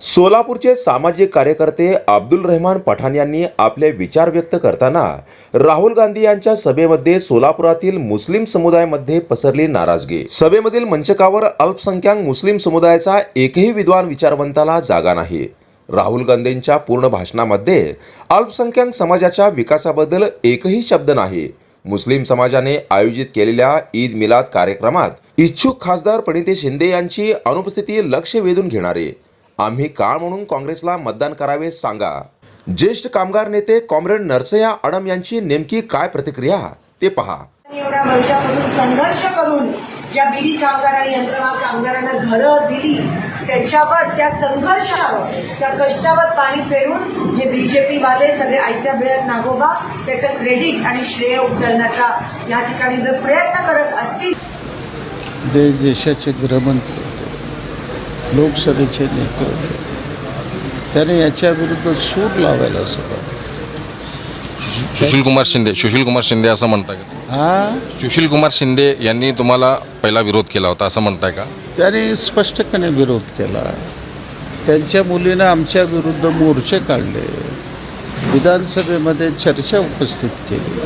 सोलापूरचे सामाजिक कार्यकर्ते अब्दुल रहमान पठाण यांनी आपले विचार व्यक्त करताना राहुल गांधी यांच्या सभेमध्ये सोलापुरातील मुस्लिम समुदायामध्ये पसरली नाराजगी. सभेमधील मंचकावर अल्पसंख्याक मुस्लिम समुदायाचा एकही विद्वान विचारवंताला जागा नाही. राहुल गांधींच्या पूर्ण भाषणामध्ये अल्पसंख्याक समाजाच्या विकासाबद्दल एकही शब्द नाही. मुस्लिम समाजाने आयोजित केलेल्या ईद मिलाद कार्यक्रमात इच्छुक खासदार प्रणिती शिंदे यांची अनुपस्थिती लक्ष वेधून घेणारे आम्ही काळ म्हणून काँग्रेसला मतदान करावे सांगा. ज्येष्ठ कामगार नेते कॉम्रेड नरसया अडम यांची नेमकी काय प्रतिक्रिया ते पहा. एवढ्या वर्षापासून संघर्ष करून ज्या बिडी कामगार आणि यंत्रमाग कामगारांना घरं दिली त्यांच्यावर त्या संघर्षावर त्या कष्टावर पाणी फेरून हे बीजेपी वाले सगळे आयत्या वेळात नागोबा त्याचं क्रेडिट आणि श्रेय उचलण्याचा या ठिकाणी जर प्रयत्न करत असतील. जे देशाचे गृहमंत्री लोकसभेचे नेते होते. त्याने याच्याविरुद्ध सूर लावायला सुरुवात सुशील कुमार शिंदे सुशील कुमार शिंदे असं म्हणताय का? हा? सुशील कुमार शिंदे यांनी तुम्हाला पहिला विरोध केला होता असं म्हणताय का? त्याने स्पष्टपणे विरोध केला. त्यांच्या मुलीनं आमच्या विरुद्ध मोर्चे काढले. विधानसभेमध्ये चर्चा उपस्थित केली.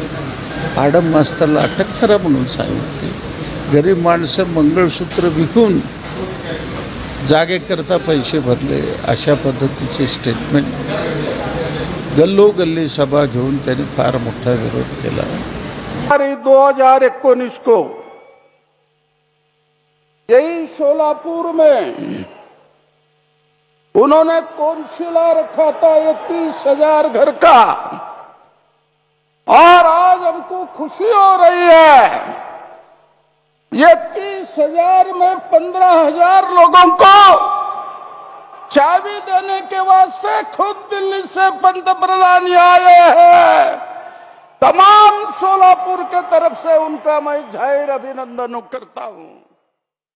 आडम मास्तरला अटक करा म्हणून सांगितली. गरीब माणसं मंगळसूत्र विकून जागेकरता पैसे भरले, अशा पद्धतीचे स्टेटमेंट गल्लोगल्ली सभा घेऊन त्यांनी फार मोठा विरोध केला. जनवरी 2019 को यही सोलापुर में उन्होंने कौंसिला रखा था इकतीस हज़ार घर का। और आज हमको खुशी हो रही है। ये तीस हज़ार में पंद्रह हज़ार लोगों को चाबी देने के वास्ते खुद दिल्ली से पंतप्रधान प्रधान आए हैं। तमाम सोलापुर के तरफ़ से उनका मैं ज़ाहिर अभिनंदन करता हूँ।